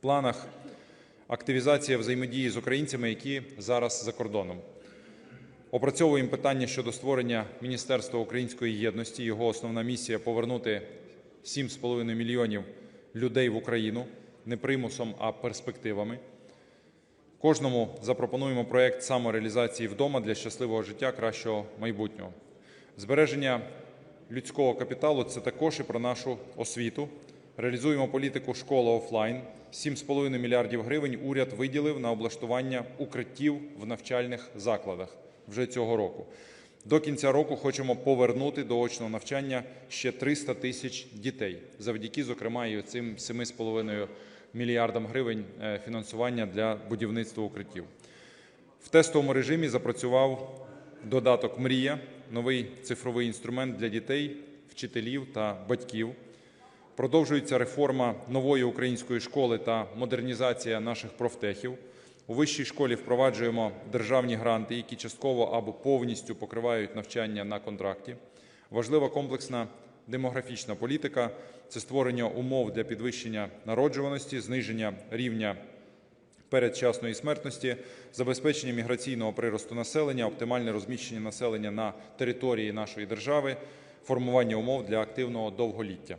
планах активізація взаємодії з українцями, які зараз за кордоном. Опрацьовуємо питання щодо створення Міністерства української єдності. Його основна місія повернути 7,5 мільйонів людей в Україну не примусом, а перспективами. Кожному запропонуємо проект самореалізації вдома для щасливого життя, кращого майбутнього. Збереження людського капіталу це також і про нашу освіту. Реалізуємо політику школа офлайн. 7,5 мільярдів гривень уряд виділив на облаштування укриттів в навчальних закладах вже цього року. До кінця року хочемо повернути до очного навчання ще 300 тисяч дітей, завдяки, зокрема, і цим 7,5 мільярдам гривень е, фінансування для будівництва укриттів. В тестовому режимі запрацював додаток Мрія, новий цифровий інструмент для дітей, вчителів та батьків. Продовжується реформа нової української школи та модернізація наших профтехів. У вищій школі впроваджуємо державні гранти, які частково або повністю покривають навчання на контракті. Важлива комплексна демографічна політика це створення умов для підвищення народжуваності, зниження рівня передчасної смертності, забезпечення міграційного приросту населення, оптимальне розміщення населення на території нашої держави, формування умов для активного довголіття.